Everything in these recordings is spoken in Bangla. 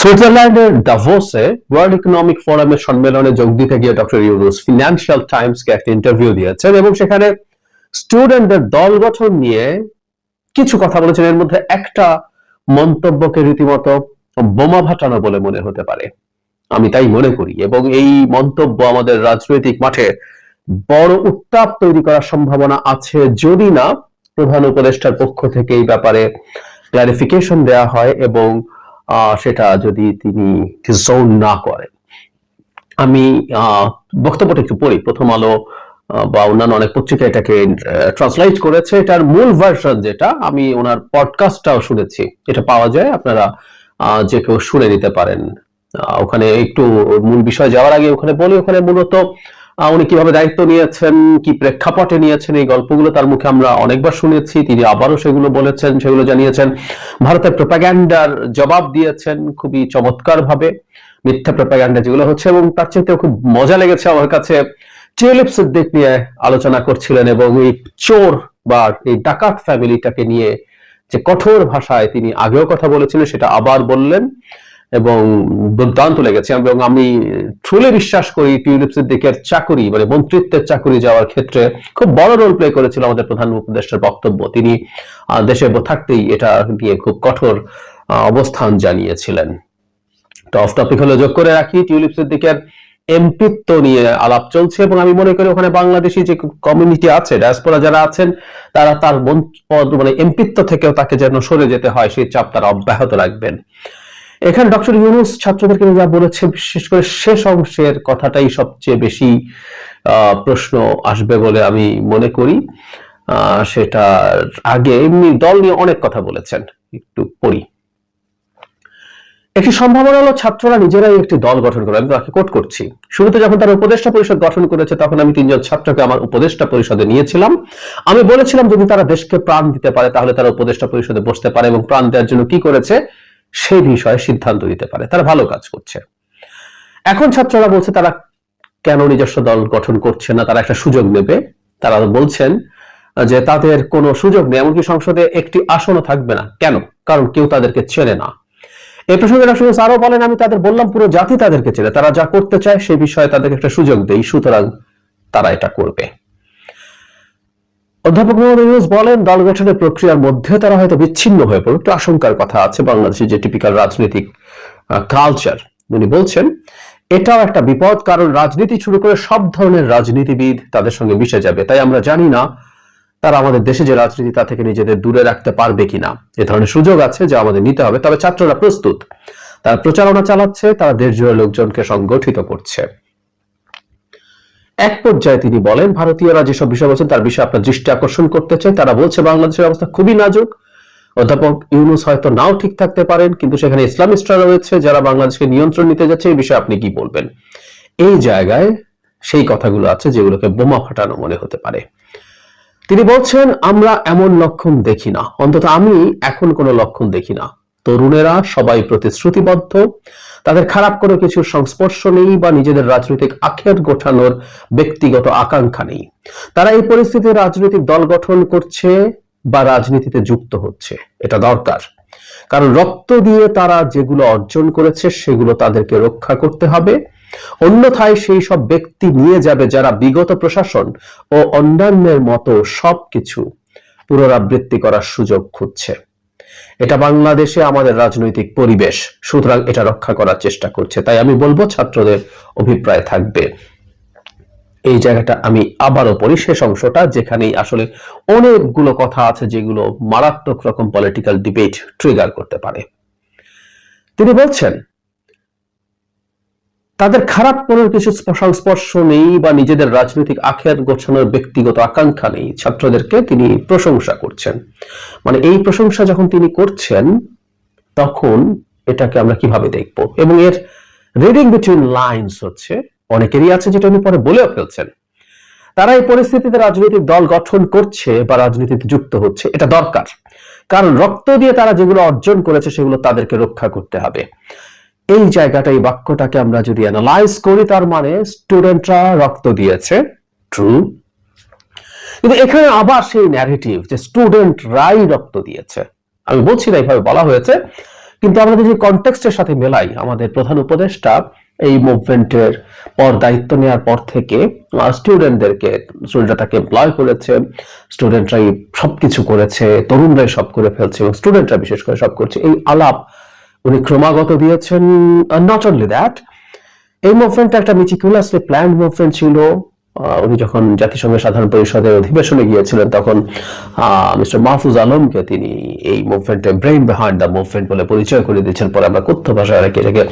সুইজারল্যান্ডের ডাভোসে ওয়ার্ল্ড ইকোনমিক ফোরামের সম্মেলনে যোগ দিতে গিয়ে ডক্টর ইউনুস ফিনান্সিয়াল টাইমসকে একটা ইন্টারভিউ দিয়েছেন এবং সেখানে স্টুডেন্টদের দল গঠন নিয়ে কিছু কথা বলেছেন। এর মধ্যে একটা মন্তব্যকে রীতিমতো বোমা ফাটানো বলে মনে হতে পারে। আমি তাই মনে করি এবং এই মন্তব্য আমাদের রাজনৈতিক মাঠে বড় উত্তাপ তৈরি করার সম্ভাবনা আছে যদি না প্রধান উপদেষ্টার পক্ষ থেকে এই ব্যাপারে ক্লারিফিকেশন দেওয়া হয় এবং সেটা যদি তিনি জোন না করেন। আমি বক্তব্যটা একটু পড়ি। প্রথম আলো বা অন্যান্য অনেক পত্রিকা এটাকে ট্রান্সলেট করেছে। এটার মূল ভার্সন যেটা, আমি ওনার পডকাস্টটাও শুনেছি। এটা পাওয়া যায়, আপনারা যে কেউ শুনে নিতে পারেন। ওখানে একটু মূল বিষয় যাওয়ার আগে ওখানে বলি। ওখানে মূলত উনি কীভাবে দায়িত্ব নিয়েছেন, কি প্রেক্ষাপটে নিয়েছেন এই গল্পগুলো তার মুখে আমরা অনেকবার শুনেছি, তিনি আবারও সেগুলো বলেছেন, সেগুলো জানিয়েছেন। ভারতের প্রোপাগ্যান্ডার জবাব দিয়েছেন খুবই চমৎকার ভাবে মিথ্যা প্রোপাগ্যান্ডা যেগুলো হচ্ছে, এবং তার চাইতে খুব মজা লেগেছে আমার কাছে। টিউলিপ সিদ্দিক নিয়ে আলোচনা করছিলেন, এবং এই চোর বা এই ডাকাত ফ্যামিলিটাকে নিয়ে যে কঠোর ভাষায় তিনি আগেও কথা বলেছিলেন, সেটা আবার বললেন। এবং দুর্দান্ত লেগেছে এবং আমি ট্রুলি বিশ্বাস করি টিউলিপ সিদ্দিকের চাকুরি মানে মন্ত্রিত্বের চাকুরি যাওয়ার ক্ষেত্রে খুব বড় রোল প্লে করেছিল আমাদের প্রধান উপদেষ্টার বক্তব্য। তিনি দেশে থাকতেই এটা নিয়ে খুব কঠোর অবস্থান জানিয়েছিলেন। তো টপিক হলো যোগ করে রাখি টিউলিপ সিদ্দিকের এমপিত্ব নিয়ে আলাপ চলছে এবং আমি মনে করি ওখানে বাংলাদেশি যে কমিউনিটি আছে ডায়াসপোরা যারা আছেন, তারা তার মানে এমপিত্ব থেকেও তাকে যেন সরে যেতে হয়, সেই চাপ তারা অব্যাহত রাখবেন। এখানে ডক্টর ইউনুস ছাত্রদেরকে যা বলেছে বিশেষ করে শেষ অংশের কথাটাই সবচেয়ে বেশি প্রশ্ন আসবে বলে আমি মনে করি। আহ, সেটা আগে এমনি দল নিয়ে অনেক কথা বলেছেন একটু পড়ি। একটি সম্ভাবনা হলো ছাত্ররা নিজেরাই একটি দল গঠন করে আমি তাকে কোট করছি। শুরুতে যখন তারা উপদেষ্টা পরিষদ গঠন করেছে তখন আমি তিনজন ছাত্রকে আমার উপদেষ্টা পরিষদে নিয়েছিলাম। আমি বলেছিলাম যদি তারা দেশকে প্রাণ দিতে পারে তাহলে তারা উপদেষ্টা পরিষদে বসতে পারে এবং প্রাণ দেওয়ার জন্য কি করেছে? সেই বিষয়ে সিদ্ধান্ত দিতে পারে। তারা ভালো কাজ করছে। এখন ছাত্ররা বলছে, তারা কেন নিজস্ব দল গঠন করছে না? তারা একটা সুযোগ নেবে। তারা বলছেন যে, তাদের কোনো সুযোগ নেই, এমনকি সংসদে একটি আসনও থাকবে না। কেন? কারণ কেউ তাদেরকে চেনে না। এই প্রসঙ্গে ডক্টর আরও বলেন, আমি তাদের বললাম, পুরো জাতি তাদেরকে চেনে। তারা যা করতে চায় সেই বিষয়ে তাদেরকে একটা সুযোগ দেই, সুতরাং তারা এটা করবে। অধ্যাপক মোহাম্মদ ইউনুস বলেন, দল গঠনের প্রক্রিয়ার মধ্যে তারা হয়তো বিচ্ছিন্ন হয়ে পড়বে। একটু আশঙ্কার কথা আছে বাংলাদেশের যে টিপিক্যাল রাজনৈতিক কালচার উনি বলছেন, এটাও একটা বিপদ, কারণ রাজনীতি শুরু করে সব ধরনের রাজনীতিবিদ তাদের সঙ্গে মিশে যাবে। তাই আমরা জানি না তারা আমাদের দেশে যে রাজনীতি, তা থেকে নিজেদের দূরে রাখতে পারবে কিনা। এ ধরনের সুযোগ আছে যা আমাদের নিতে হবে। তবে ছাত্ররা প্রস্তুত। তারা প্রচারণা চালাচ্ছে, তারা দেশ জুড়ে লোকজনকে সংগঠিত করছে। এক পর্যায়ে তিনি বলেন, ভারতীয়রা যেসব বিষয় বলছেন, তার বিষয়ে আপনার দৃষ্টি আকর্ষণ করতে চাই। তারা বলছে, বাংলাদেশের অবস্থা খুবই নাজুক। অধ্যাপক ইউনুস হয়তো নাও ঠিক থাকতে পারেন, কিন্তু সেখানে ইসলামিস্টরা রয়েছে যারা বাংলাদেশকে নিয়ন্ত্রণ নিতে যাচ্ছে। এই বিষয়ে আপনি কি বলবেন? এই জায়গায় সেই কথাগুলো আছে যেগুলোকে বোমা ফাটানো মনে হতে পারে। তিনি বলছেন, আমরা এমন লক্ষণ দেখি না। অন্তত আমি এখন কোনো লক্ষণ দেখি না। তরুণেরা সবাই প্রতিশ্রুতিবদ্ধ। তাদের খারাপ কোনো কিছুর সংস্পর্শ নেই বা নিজেদের রাজনৈতিক আখের গোঠানোর ব্যক্তিগত আকাঙ্ক্ষা নেই। তারা এই পরিস্থিতিতে রাজনৈতিক দল গঠন করছে বা রাজনীতিতে যুক্ত হচ্ছে। এটা দরকার। কারণ রক্ত দিয়ে তারা যেগুলো অর্জন করেছে, সেগুলো তাদেরকে রক্ষা করতে হবে। অন্যথায় সেই সব ব্যক্তি নিয়ে যাবে যারা বিগত প্রশাসন ও অন্যান্যের মতো সবকিছু পুনরাবৃত্তি করার সুযোগ খুঁজছে। এটা বাংলাদেশে আমাদের রাজনৈতিক পরিবেশ, সুতরাং এটা রক্ষা করার চেষ্টা করছে। তাই আমি বলব, ছাত্রদের অভিপ্রায় থাকবে। এই জায়গাটা আমি আবারও পড়ি, শেষ অংশটা, যেখানেই আসলে অনেকগুলো কথা আছে যেগুলো মারাত্মক রকম পলিটিক্যাল ডিবেট ট্রিগার করতে পারে। তিনি বলছেন তাদের খারাপ কোনো কিছু সংস্পর্শ নেই বা নিজেদের রাজনৈতিক আখের গোছানোর ব্যক্তিগত আকাঙ্ক্ষা নেই। ছাত্রদেরকে তিনি প্রশংসা করছেন। মানে এই প্রশংসা যখন তিনি করছেন, তখন এটাকে আমরা কীভাবে দেখব? এবং এর রিডিং বিটুইন লাইনস হচ্ছে, অনেকেরই আছে যেটা উনি পরে বলেও ফেলছেন। তারা এই পরিস্থিতিতে রাজনৈতিক দল গঠন করছে বা রাজনীতিতে যুক্ত হচ্ছে, এটা দরকার। কারণ রক্ত দিয়ে তারা যেগুলো অর্জন করেছে, সেগুলো তাদেরকে রক্ষা করতে হবে। এই জায়গাটা, এই বাক্যটাকে আমরা যদি অ্যানালাইজ করি, তার মানে স্টুডেন্টরা রক্ত দিয়েছে। ট্রু কিন্তু এখানে আবার সেই ন্যারেটিভ যে স্টুডেন্টরাই রক্ত দিয়েছে। আমি বলছি না, এইভাবে বলা হয়েছে। কিন্তু আমরা যদি কনটেক্সটের সাথে মেলাই, আমাদের প্রধান উপদেষ্টা এই মুভমেন্টের পর দায়িত্ব নেওয়ার পর থেকে স্টুডেন্টদেরকে স্টুডেন্টরা তাকে এমপ্লয় করেছে স্টুডেন্টরাই সবকিছু করেছে, তরুণরাই সব করে ফেলছে, এবং স্টুডেন্টরা বিশেষ করে সব করছে, এই আলাপ উনি ক্রমাগত দিয়েছেন নট অনলি দ্যাট এই মুভমেন্টটা একটা মিটিকুলাসলি প্ল্যান মুভমেন্ট ছিল। উনি যখন জাতিসংঘের সাধারণ পরিষদের অধিবেশনে গিয়েছিলেন তখন মিস্টার মাহফুজ আলমকে তিনি এই মুভমেন্টে ব্রেইন বিহাইন্ড দ্য মুভমেন্ট বলে পরিচয় করে দিয়েছেন। পরে আমরা কথ্য ভাষায় রেখে এটাকে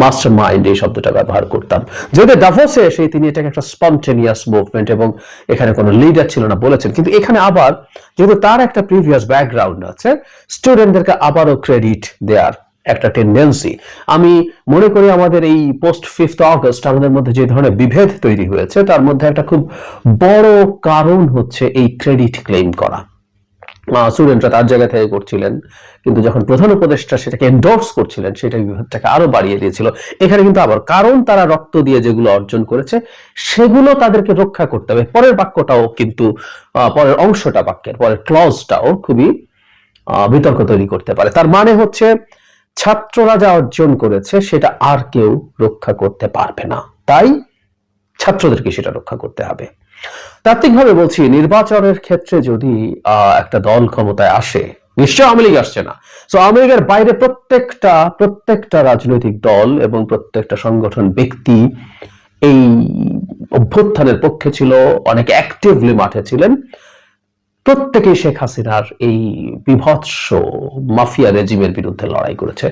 মাস্টার মাইন্ড এই শব্দটা ব্যবহার করতাম। যদি ডাভোসে এসে তিনি এটাকে একটা স্পন্টেনিয়াস মুভমেন্ট এবং এখানে কোনো লিডার ছিল না বলেছেন। কিন্তু এখানে আবার, যেহেতু তার একটা প্রিভিয়াস ব্যাকগ্রাউন্ড আছে স্টুডেন্টদেরকে আবারও ক্রেডিট দেওয়ার একটা টেন্ডেন্সি আমি মনে করি আমাদের এই পোস্ট ফিফথ অগস্ট আমাদের মধ্যে যে ধরনের বিভেদ তৈরি হয়েছে, তার মধ্যে একটা খুব বড় কারণ হচ্ছে এই ক্রেডিট ক্লেম করা। স্টুডেন্টরা তার জায়গা থেকে করছিলেন, কিন্তু যখন প্রধান উপদেষ্টা সেটাকে এন্ডোর্স করছিলেন, সেটা বিভেদটাকে আরও বাড়িয়ে দিয়েছিল। এখানে কিন্তু আবার কারণ, তারা রক্ত দিয়ে যেগুলো অর্জন করেছে, সেগুলো তাদেরকে রক্ষা করতে হবে। পরের বাক্যটাও কিন্তু পরের অংশটা বাক্যের, পরের ক্লজটাও খুবই বিতর্ক তৈরি করতে পারে। তার মানে হচ্ছে ছাত্ররা যা অর্জন করেছে, সেটা আর কেউ রক্ষা করতে পারবে না। তাই ছাত্রদেরকে সেটা রক্ষা করতে হবে। তাত্ত্বিকভাবে বলছি, নির্বাচনের ক্ষেত্রে যদি একটা দল ক্ষমতায় আসে নিশ্চয় আওয়ামী লীগ আসছে না। তো আওয়ামী লীগের বাইরে প্রত্যেকটা প্রত্যেকটা রাজনৈতিক দল এবং প্রত্যেকটা সংগঠন ব্যক্তি এই অভ্যুত্থানের পক্ষে ছিল, অনেক অ্যাক্টিভলি মাঠে ছিলেন। প্রত্যেকেই শেখ হাসিনার এই বিভৎস মাফিয়া রেজিমের বিরুদ্ধে লড়াই করেছে।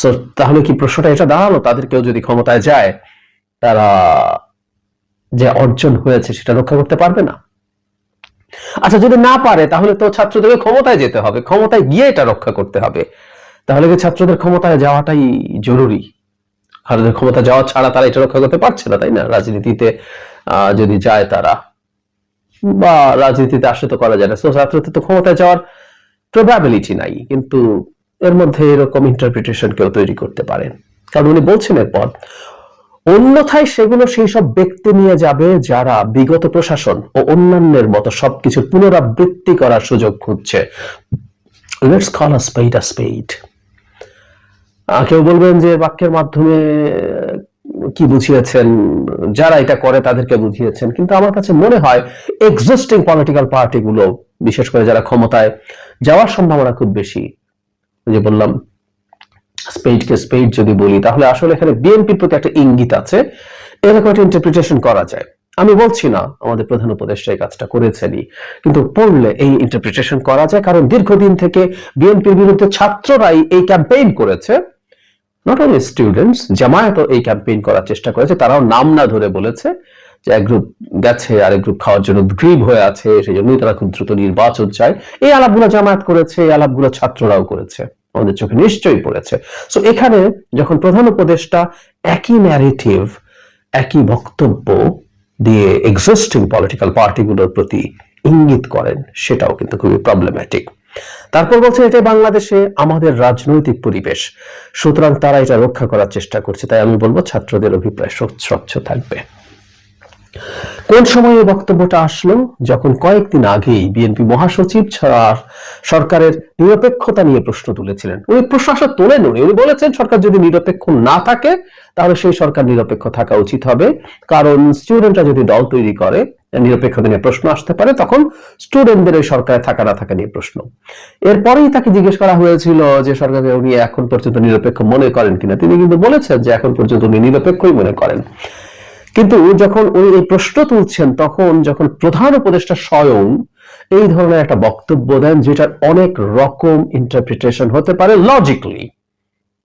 সো তাহলে কি প্রশ্নটা এটা দাঁড়াল? তাদের কেউ যদি ক্ষমতায় যায়, তারা যে অর্জন হয়েছে সেটা রক্ষা করতে পারবে না? আচ্ছা যদি না পারে, তাহলে তো ছাত্রদেরকে ক্ষমতায় যেতে হবে। ক্ষমতায় গিয়ে এটা রক্ষা করতে হবে। তাহলে কি ছাত্রদের ক্ষমতায় যাওয়াটাই জরুরি? ছাত্রদের ক্ষমতা যাওয়া ছাড়া তারা এটা রক্ষা করতে পারছে না, তাই না? রাজনীতিতে যদি যায় তারা। বা রাজনীতিতে আসলে তো করা যায় না। So, ছাত্রদের তো ক্ষমতায় যাওয়ার প্রবাবিলিটি নাই কিন্তু এর মধ্যে এরকম ইন্টারপ্রিটেশন কেউ তৈরি করতে পারেন কারণ উনি বলছেন এরপর অন্যথায় সেগুলো সেই সব ব্যক্তি নিয়ে যাবে যারা বিগত প্রশাসন ও অন্যান্যের মতো সবকিছু পুনরাবৃত্তি করার সুযোগ খুঁজছে। কল আ স্পেড স্পেড কেউ বলবেন যে বাক্যের মাধ্যমে কি বুঝিয়েছেন, যারা এটা করে তাদেরকে বুঝিয়েছেন, কিন্তু আমার কাছে মনে হয় এক্সিস্টিং পলিটিক্যাল পার্টিগুলো বিশেষ করে যারা ক্ষমতায় যাওয়ার সম্ভাবনা খুব বেশি। যে বললাম স্পেডকে স্পেড যদি বলি, তাহলে আসলে এখানে বিএনপির প্রতি একটা ইঙ্গিত আছে। এরকম একটা ইন্টারপ্রিটেশন করা যায়। আমি বলছি না, আমাদের প্রধান উপদেষ্টা এই কাজটা করেছেনই, কিন্তু পড়লে এই ইন্টারপ্রিটেশন করা যায়, কারণ দীর্ঘদিন থেকে বিএনপির বিরুদ্ধে ছাত্ররাই এই ক্যাম্পেইন করেছে। নট অনলি স্টুডেন্টস জামায়াতও এই ক্যাম্পেইন করার চেষ্টা করেছে। তারাও নাম না ধরে বলেছে যে এক গ্রুপ গেছে, আরেক গ্রুপ খাওয়ার জন্য গ্রীব হয়ে আছে, সেই জন্যই তারা খুব দ্রুত নির্বাচন চায়। এই আলাপগুলো জামায়াত করেছে, এই আলাপগুলো ছাত্ররাও করেছে। আমাদের চোখে নিশ্চয়ই পড়েছে। সো এখানে যখন প্রধান উপদেষ্টা একই ন্যারেটিভ একই বক্তব্য দিয়ে এক্সিস্টিং পলিটিক্যাল পার্টিগুলোর প্রতি ইঙ্গিত করেন, সেটাও কিন্তু খুবই প্রবলেম্যাটিক তারপর বলছেন এটা বাংলাদেশে আমাদের রাজনৈতিক পরিবেশ। সুতরাং তারা এটা রক্ষা করার চেষ্টা করছে। তাই আমি বলব, ছাত্রদের অভিপ্রায় স্বচ্ছ থাকবে। কোন সময় বক্তব্যটা আসলো? যখন কয়েকদিন আগেই বিএনপি মহাসচিব ছাড়া সরকারের নিরপেক্ষতা নিয়ে প্রশ্ন তুলেছিলেন। উনি প্রশ্ন আসলে তোলেন উনি উনি বলেছেন, সরকার যদি নিরপেক্ষ না থাকে তাহলে সেই সরকার নিরপেক্ষ থাকা উচিত হবে। কারণ স্টুডেন্টরা যদি দল তৈরি করে নিরপেক্ষতা নিয়ে প্রশ্ন আসতে পারে, তখন স্টুডেন্টদের এই সরকারে থাকা না থাকা নিয়ে প্রশ্ন। এরপরেই তাকে জিজ্ঞেস করা হয়েছিল যে, সরকারকে উনি এখন পর্যন্ত নিরপেক্ষ মনে করেন কিনা? তিনি কিন্তু বলেছেন যে, এখন পর্যন্ত উনি নিরপেক্ষই মনে করেন। কিন্তু যখন উনি এই প্রশ্ন তুলছেন, তখন যখন প্রধান উপদেষ্টা স্বয়ং এই ধরনের একটা বক্তব্য দেন, যেটার অনেক রকম ইন্টারপ্রিটেশন হতে পারে লজিক্যালি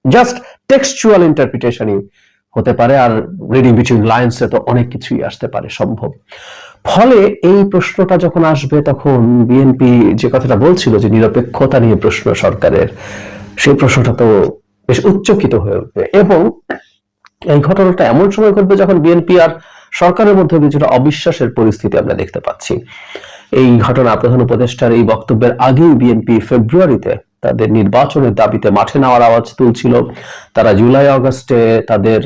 জাস্ট টেক্সচুয়াল ইন্টারপ্রিটেশনই হতে পারে, আর রিডিং বিটুইন লাইন্সে তো অনেক কিছুই আসতে পারে সম্ভব। ফলে এই প্রশ্নটা যখন আসবে, তখন বিএনপি যে কথাটা বলছিল যে নিরপেক্ষতা নিয়ে প্রশ্ন সরকারের, সেই প্রশ্নটা তো বেশ উচ্চকিত হয়ে উঠবে। এবং এই ঘটনাটা এমন সময় ঘটবে যখন বিএনপি আর সরকারের মধ্যে কিছুটা অবিশ্বাসের পরিস্থিতি আমরা দেখতে পাচ্ছি। এই ঘটনা প্রধান উপদেষ্টার এই বক্তব্যের আগেই বিএনপি ফেব্রুয়ারিতে তাদের নির্বাচনের দাবিতে মাঠে নেওয়ার আওয়াজ তুলছিল। তারা জুলাই আগস্টে তাদের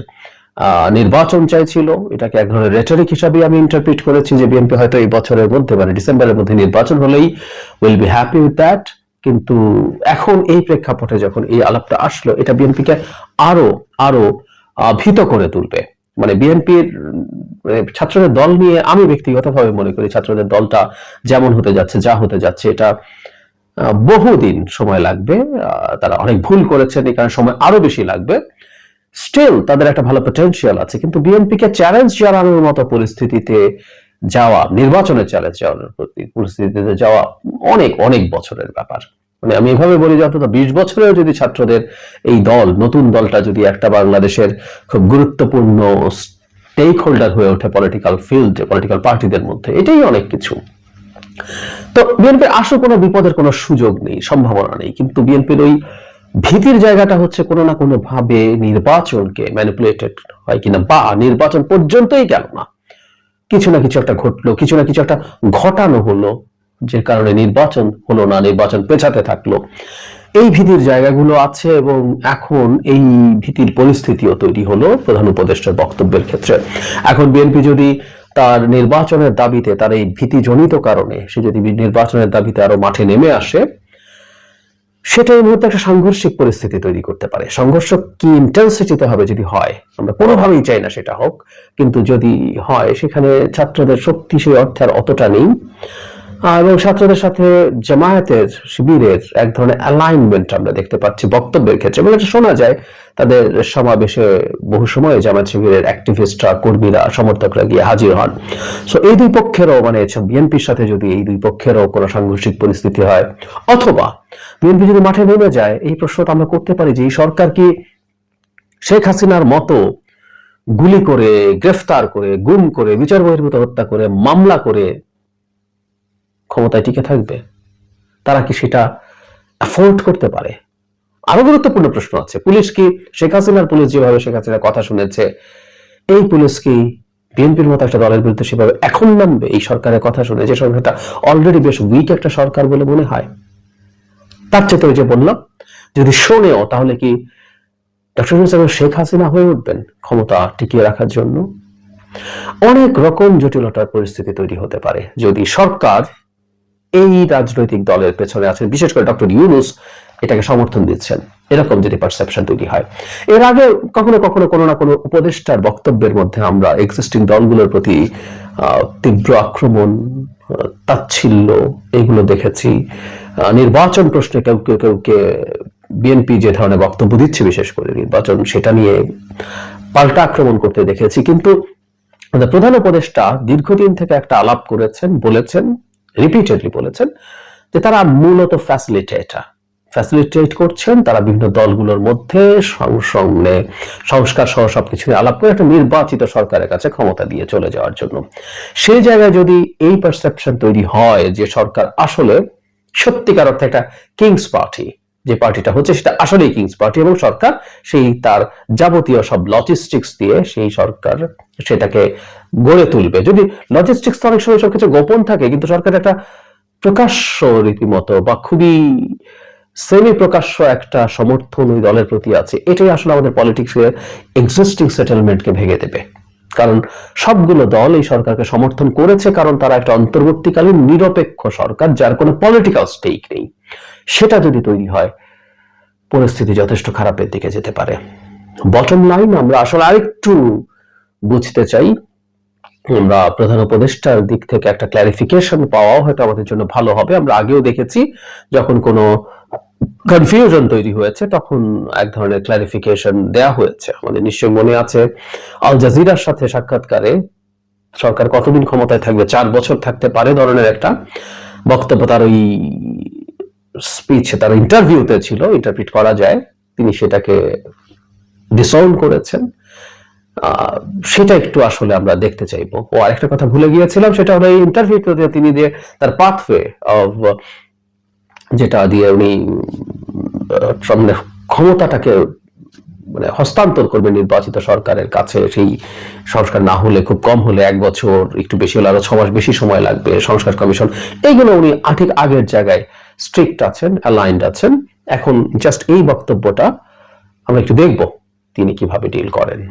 নির্বাচন চাইছিল। এটাকে এক ধরনের রেটরিক হিসাবে আমি ইন্টারপ্রিট করেছি যে বিএনপি হয়তো এই বছরের মধ্যে মানে ডিসেম্বরের মধ্যে নির্বাচন হলেই will be happy with that কিন্তু এখন এই প্রেক্ষাপটে যখন এই আলাপটা আসলো, এটা বিএনপিকে আরও আরও ভীত করে তুলবে। মানে বিএনপির ছাত্রদের দল নিয়ে আমি ব্যক্তিগতভাবে মনে করি ছাত্রদের দলটা যেমন হতে যাচ্ছে, যা হতে যাচ্ছে, এটা বহুদিন সময় লাগবে। তারা অনেক ভুল করেছেন, এই কারণে সময় আরও বেশি লাগবে। স্টিল তাদের একটা ভালো পটেনশিয়াল আছে, কিন্তু বিএনপিকে চ্যালেঞ্জ জানানোর মতো পরিস্থিতিতে যাওয়া, নির্বাচনের চ্যালেঞ্জ জানানোর প্রতি পরিস্থিতিতে যাওয়া অনেক অনেক বছরের ব্যাপার। মানে আমি এভাবে বলি যে অন্তত বিশ বছরেও যদি ছাত্রদের এই দল, নতুন দলটা যদি একটা বাংলাদেশের খুব গুরুত্বপূর্ণ স্টেক হোল্ডার হয়ে ওঠে পলিটিক্যাল ফিল্ড পলিটিক্যাল পার্টিদের মধ্যে, এটাই অনেক কিছু। তো বিএনপির আসল কোনো বিপদের কোনো সুযোগ নেই, সম্ভাবনা নেই। কিন্তু বিএনপির ওই ভীতির জায়গাটা হচ্ছে কোনো না কোনো ভাবে নির্বাচনকে ম্যানিপুলেটেড হয় কিনা বা নির্বাচন পর্যন্তই গেল না। কিছু না কিছু একটা ঘটলো, কিছু না কিছু একটা ঘটানো হলো, যে কারণে নির্বাচন হলো না, নির্বাচন পেছাতে থাকল। এই ভীতির জায়গাগুলো আছে এবং এখন এই ভীতির পরিস্থিতিও তৈরি হলো প্রধান উপদেষ্টার বক্তব্যের ক্ষেত্রে। এখন বিএনপি যদি তার নির্বাচনের দাবিতে, তার এই ভীতিজনিত কারণে সে যদি নির্বাচনের দাবিতে আরও মাঠে নেমে আসে, সেটা এই মুহূর্তে একটা সাংঘর্ষিক পরিস্থিতি তৈরি করতে পারে। সংঘর্ষ কি ইন্টেন্সিটিতে হবে যদি হয়, আমরা কোনোভাবেই চাই না সেটা হোক, কিন্তু যদি হয়, সেখানে ছাত্রদের শক্তি সেই অর্থে আর অতটা নেই। এবং ছাত্রদের সাথে জামায়াতের শিবিরের এক ধরনের অ্যালাইনমেন্ট আমরা দেখতে পাচ্ছি বক্তব্যের ক্ষেত্রে। এবং এটা শোনা যায়, তাদের সমাবেশে বহু সময় জামায়াত শিবিরের অ্যাক্টিভিস্টরা কর্মীরা, সমর্থকরা গিয়ে হাজির হন। সো এই দুই পক্ষেরও মানে বিএনপির সাথে যদি এই দুই পক্ষেরও কোনো সাংঘর্ষিক পরিস্থিতি হয়, অথবা বিএনপি যদি মাঠে নেমে যায়, এই প্রশ্নটা আমরা করতে পারি যে এই সরকার কি শেখ হাসিনার মতো গুলি করে, গ্রেফতার করে, গুম করে, বিচার বহির্ভূত হত্যা করে, মামলা করে ক্ষমতায় টিকে থাকবে, তারা কি সেটা অ্যাফোর্ড করতে পারে? আরও গুরুত্বপূর্ণ প্রশ্ন আছে, পুলিশ কি শেখ হাসিনার পুলিশ যেভাবে শেখ হাসিনার কথা শুনেছে, এই পুলিশ কি বিএনপির মতো একটা দলের বিরুদ্ধে সেভাবে এখন নামবে? এই সরকারের কথা শুনে যে সরকারটা অলরেডি বেশ উইক একটা সরকার বলে মনে হয়। তার চেয়ে ওই যে বললাম, যদি শোনেও তাহলে কি ডক্টর শেখ হাসিনা হয়ে উঠবেন ক্ষমতা টিকিয়ে রাখার জন্য? অনেক রকম জটিলতার পরিস্থিতি তৈরি হতে পারে, যদি সরকার এই রাজনৈতিক দলের পেছনে আছেন, বিশেষ করে ডক্টর ইউনুস, এটাকে সমর্থন দিচ্ছেন। এরকম যদি পারসেপশন তৈরি হয়। এর আগে কখনো কখনো কোনো না কোনো উপদেষ্টার বক্তব্যের মধ্যে আমরা এক্সিস্টিং দলগুলোর প্রতি তীব্র আক্রমণ তাচ্ছিল্য, এগুলো দেখেছি। নির্বাচন প্রশ্নে কেউ কেউ কেউ, কে বিএনপি যে ধরনের বক্তব্য দিচ্ছে, বিশেষ করে নির্বাচন, সেটা নিয়ে পাল্টা আক্রমণ করতে দেখেছি। কিন্তু প্রধান উপদেষ্টা দীর্ঘদিন থেকে একটা আলাপ করেছেন, বলেছেন রিপিটেডলি বলেছেন যে তারা মূলত ফ্যাসিলিটেটার ফ্যাসিলিটেট করছেন তারা বিভিন্ন দলগুলোর মধ্যে সংসঙ্গে সংস্কার সহ সবকিছু আলাপ করে একটা নির্বাচিত সরকারের কাছে ক্ষমতা দিয়ে চলে যাওয়ার জন্য। সেই জায়গায় যদি এই পারসেপশন তৈরি হয় যে সরকার আসলে সত্যিকার অর্থে একটা কিংস পার্টি যে পার্টিটা হচ্ছে সেটা আসলেই কিংস পার্টি এবং সরকার সেই তার যাবতীয় সব লজিস্টিক্স দিয়ে সেই সরকার সেটাকে গড়ে তুলবে। যদি লজিস্টিক্স তো অনেক সময় সবকিছু গোপন থাকে, কিন্তু সরকার একটা প্রকাশ্য রীতিমতো বা খুবই সেমি প্রকাশ্য একটা সমর্থন ওই দলের প্রতি আছে, এটাই আসলে আমাদের পলিটিক্সের এক্সিস্টিং সেটেলমেন্টকে ভেঙে দেবে। কারণ সবগুলো দল এই সরকারকে সমর্থন করেছে কারণ তারা একটা অন্তর্বর্তীকালীন নিরপেক্ষ সরকার, যার কোনো পলিটিক্যাল স্টেক নেই। সেটা যদি তৈরি হয়, পরিস্থিতি যথেষ্ট খারাপের দিকে যেতে পারে। বটম লাইন আমরা আসলে আরেকটু বুঝতে চাই, আমরা প্রধান উপদেষ্টার দিক থেকে একটা ক্লারিফিকেশন পাওয়াও হয়তো আমাদের জন্য ভালো হবে। আমরা আগেও দেখেছি, যখন কোনো কনফিউশন তৈরি হয়েছে, তখন এক ধরনের ক্লারিফিকেশন দেয়া হয়েছে। আমাদের নিশ্চয়ই মনে আছে আল জাজিরার সাথে সাক্ষাৎকারে সরকার কতদিন ক্ষমতায় থাকবে, চার বছর থাকতে পারে ধরনের একটা বক্তব্য তার ওই স্পিচ তার ইন্টারভিউতে ছিল ইন্টারপ্রিট করা যায়। তিনি সেটাকে ডিসাউন্ড করেছেন। সেটা একটু আসলে আমরা দেখতে চাইব। ও আরেকটা কথা ভুলে গিয়েছিলাম সেটা হলো এই ইন্টারভিউতে তিনি যে তার পাথওয়ে অফ যেটা দিয়ে উনি আহ, সামনে ক্ষমতাটাকে মানে হস্তান্তর করবে নির্বাচিত সরকারের কাছে সেই সংস্কার না হলে খুব কম হলে এক বছর একটু বেশি হলে আরও ছ মাস বেশি সময় লাগবে সংস্কার কমিশন। এইগুলো উনি ঠিক আগের জায়গায় স্ট্রিক্ট আছেন অ্যালাইন্ড আছেন। এখন জাস্ট এই বক্তব্যটা আমরা একটু দেখব তিনি কীভাবে ডিল করেন।